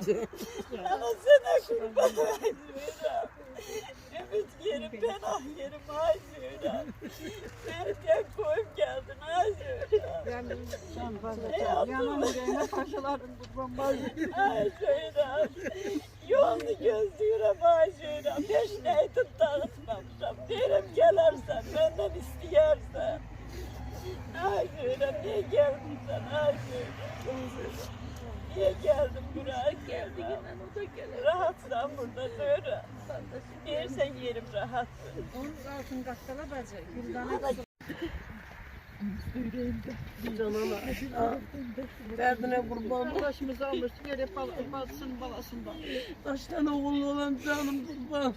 Ana sana kurban Zühra. Ümit yerim ben ah yerim Zühra. Verirken koyup geldin Ey fazla Allah. Yanan yüreğine paşaların kurban. Ay Zühra. Yolunu gözlüyorum ay Zühra. Peşine etin dağıtmamışım. Derim gelersen benden isteyersen. Ay Zühra niye geldin sen geldin geldin o da gelir. Rahatsan burada Zühra. Yersen yerim rahat. Onun altın katkala bacı. Güldane kızı. Derdine kurban. Başımıza almış. Yere bal, balsın balasından. Kaç tane oğul olan canım kurban.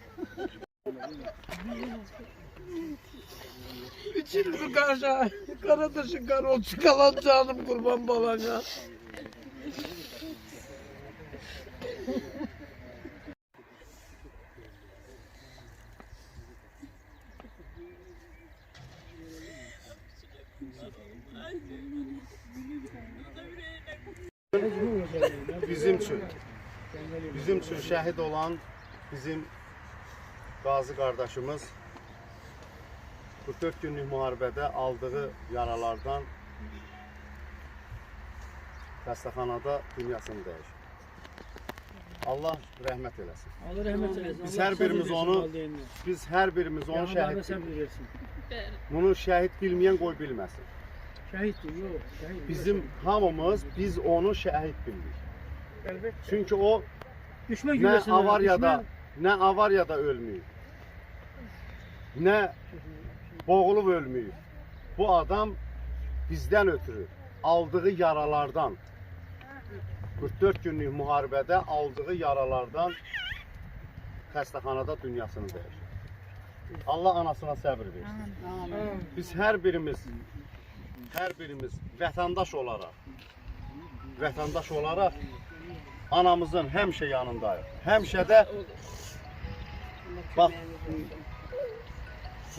İçimizi karşı, kara dışı kara ol çıkalan canım kurban balana. bizim üçün bizim üçün şəhid olan bizim qazi qardaşımız 44 günlük müharibədə aldığı yaralardan xəstəxanada dünyasını dəyişir. Allah rəhmət eləsin. Allah rahmet eylesin. Biz sabır birimiz onu-. Biz hər birimiz onu şəhid bunu şəhid bilməyən qoy bilməsin. Yok. Şehit. Bizim hamımız biz onu şəhid bildik. Elbette. Çünki o Düşman Nə güvesine. avaryada, nə avaryada ölməyib. Nə boğulub ölməyib. Bu adam bizdən ötürü aldığı yaralardan 44 günlük müharibədə aldığı yaralardan xəstəxanada dünyasını dəyişir. Allah anasına səbr versin. Biz hər birimiz hər birimiz vətəndaş olaraq vətəndaş olaraq anamızın həmişə yanındayıq. Həmişə də bax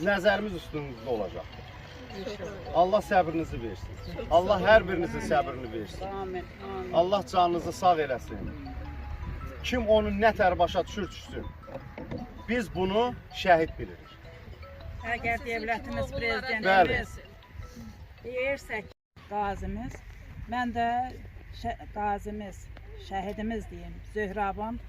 nəzərimiz üstünüzdə olacaqdır. Allah səbrinizi versin. Allah hər birinizin səbrini versin. Allah canınızı sağ eləsin. Kim onu nə tər başa düşür düşsün. Biz bunu şəhid bilirik. Əgər devlətimiz Bəli. prezidentimiz deyirsək qazimiz, mən də qazimiz, şəhidimiz deyim, Zöhrabın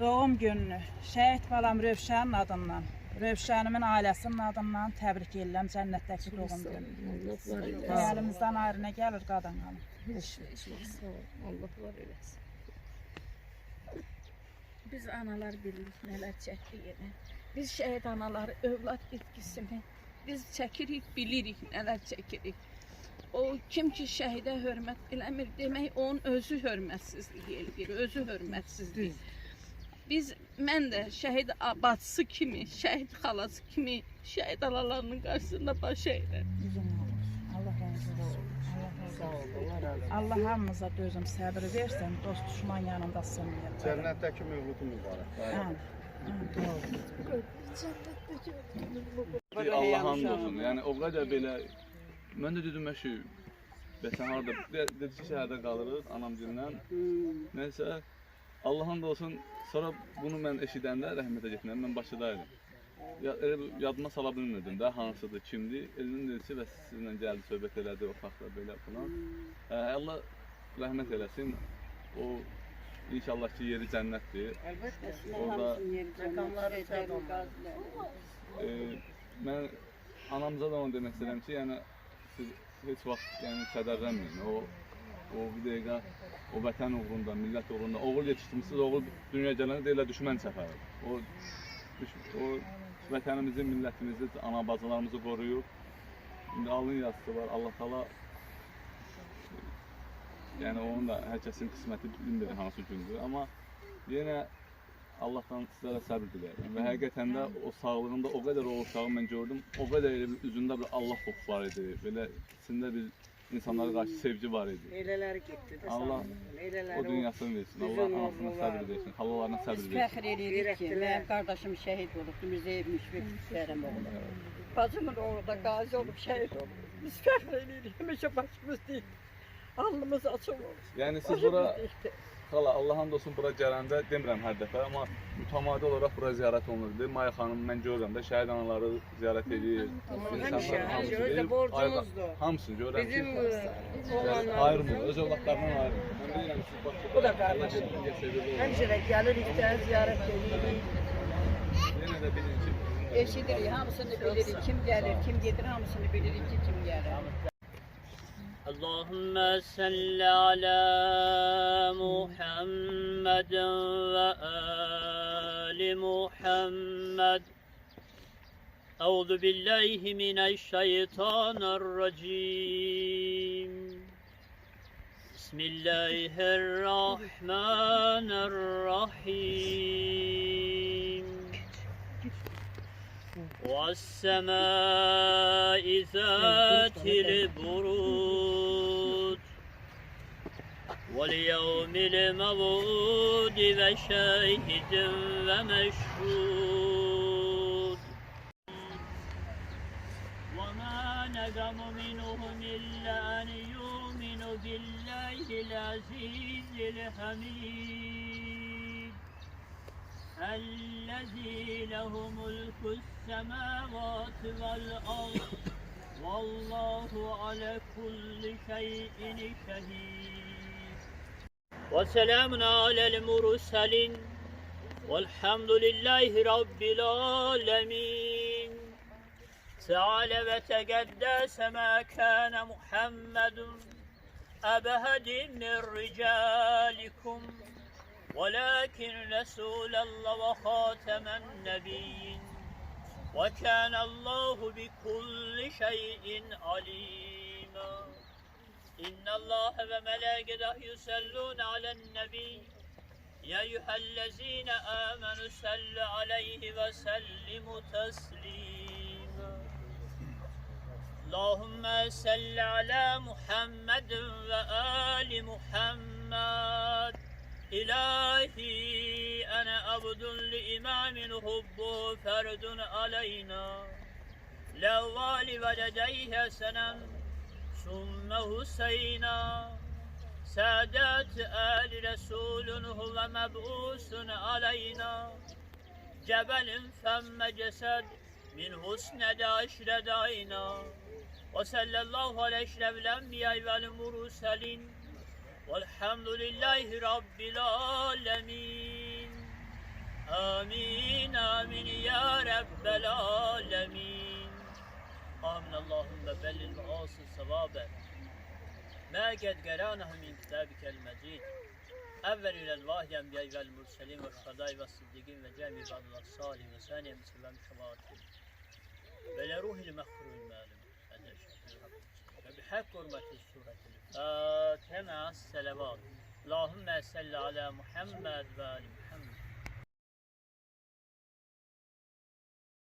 doğum gününü şəhid balam Rövşənin adından, Rövşənimin ailəsinin adından təbrik edirəm cənnətdəki doğum günü. Əlimizdən ayrı nə gəlir qadın hanım. Biz analar bilirik nələr çəkdiyini. Biz şəhid anaları övlad itkisini biz çəkirik, bilirik nələr çəkirik. O kim ki şəhidə hörmət eləmir, demək onun özü hörmətsizlik eləyir, özü hörmətsizlik. Biz mən də şəhid bacısı kimi, şəhid xalası kimi şəhid analarının qarşısında baş əyirəm. Allah razı olsun. Allah hamımıza dözüm, səbir versin, dost düşman yanında sınmayın. Cənnətdəki mövludu mübarək. Hə. Ki, Allah hamd olsun. Yəni o qədər belə mən də dedim əşi bəsən harda ki, şəhərdə qalırıq anamgildən. Nəysə Allah hamd olsun. Sonra bunu mən eşidəndə rəhmətə getmədim. Mən Bakıdaydım. Ya, elə yadıma sala bilmirdim də hansıdır, kimdir. Elmin dedi ki, və sizlə gəldi, söhbət elədi, o faxtla belə falan. Hə, Allah rəhmət eləsin. O inşallah ki, yeri cənnətdir. Orada e, mən anamıza da onu demək istəyirəm ki, yəni siz heç vaxt yəni kədərlənməyin. O o bir dəqiqə o vətən uğrunda, millət uğrunda oğul yetişdirmisiniz, oğul dünyaya gələndə deyirlər düşmən səfəri. O o vətənimizi, millətimizi, ana bacılarımızı qoruyub. İndi alın yazısı var. Allah Taala yəni onun da hər kəsin qisməti bilmir hansı gündür, amma yenə Allahdan sizlərə səbr diləyirəm. Və həqiqətən də o sağlığında o qədər o uşağı mən gördüm, o qədər elə bir üzündə bir Allah qoxusu var idi. Belə içində bir insanlara qarşı sevgi var idi. Elələri getdi də Allah Elələri o dünyasını versin. Allah anasına səbr versin. Xalalarına səbr versin. Fəxr edirik ki, mənim qardaşım şəhid olub, Müzeyib Müşfiq Bərəmoğlu. Bacımın oğlu da qazi olub, şəhid olub. Biz fəxr edirik, həmişə başımız deyil. Alnımız açıq olur. Yəni siz bura xala Allah hamd olsun bura gələndə demirəm hər dəfə, amma mütəmadi olaraq bura ziyarət olunurdu. Maya xanım mən görürəm də şəhid anaları ziyarət edir. həmişə, həmişə, borcumuzdur. Hamısını görürəm Bizim e, oğlanlarımız ayrılmır, öz övladlarından ayrılmır. Mən deyirəm siz. Bu da qardaşım. həmişə də gəlirik də ziyarət edirik. Yenə də də- Eşidirik, hamısını bilirik. Kim gelir, kim gelir hamısını bilirik ki kim gelir. اللهم صل على محمد وآل محمد. أعوذ بالله من الشيطان الرجيم. بسم الله الرحمن الرحيم. والسماء ذات البرود واليوم الموعود وشاهد ومشهود وما نقم منهم إلا أن يؤمنوا بالله العزيز الحميد الذي له ملك السماوات والأرض. والله على كل شيء شهيد. وسلام على المرسلين. والحمد لله رب العالمين. تعالى وتقدس ما كان محمد أبهد من رجالكم. ولكن رسول الله وخاتم النبيين وكان الله بكل شيء عليما إن الله وملائكته يصلون على النبي. يا أيها الذين آمنوا صلوا عليه وسلموا تسليما. اللهم صل على محمد وآل محمد. إلهي أنا عبد لإمام الحب فرد علينا لوال ولديه حسنا ثم حسينا سادات آل رسول هو مبعوث علينا جبل ثم جسد من حسن عشر دعينا وصلى الله على أشرف الأنبياء والمرسلين والحمد لله رب العالمين. آمين آمين يا رب العالمين. آمين اللهم بلغ المعاصي صوابا ما قد قرانه من كتابك المجيد. أول إلى الواحد الأنبياء والمرسلين والشهداء والصديقين وجميع بعض الصالحين وثانيا مسلم شماتهم ولروح المغفور المعلوم هذا شكر ربك وبحق حرمة السورة الفاتحة مع السلامات اللهم صل على محمد وآل محمد